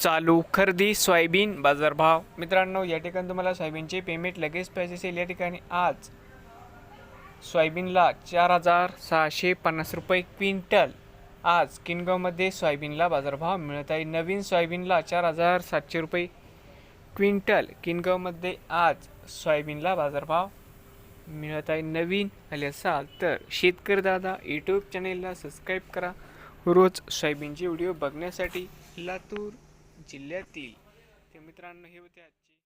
चालू खरेदी सोयाबीन बाजारभाव. मित्रांनो या ठिकाणी तुम्हाला सोयाबीनचे पेमेंट लगेच पाहिजे असेल या ठिकाणी आज सोयाबीनला चार हजार सहाशे पन्नास रुपये क्विंटल आज किनगावमध्ये सोयाबीनला बाजारभाव मिळत आहे. नवीन सोयाबीनला चार हजार सातशे रुपये क्विंटल किनगावमध्ये आज सोयाबीनला बाजारभाव मिळत आहे. नवीन आले असाल तर शेतकरी दादा यूट्यूब चॅनेलला सबस्क्राईब करा. रोज सोयाबीनचे व्हिडिओ बघण्यासाठी लातूर जिल्ह्यातील. ते मित्रांनो हे होते आजचे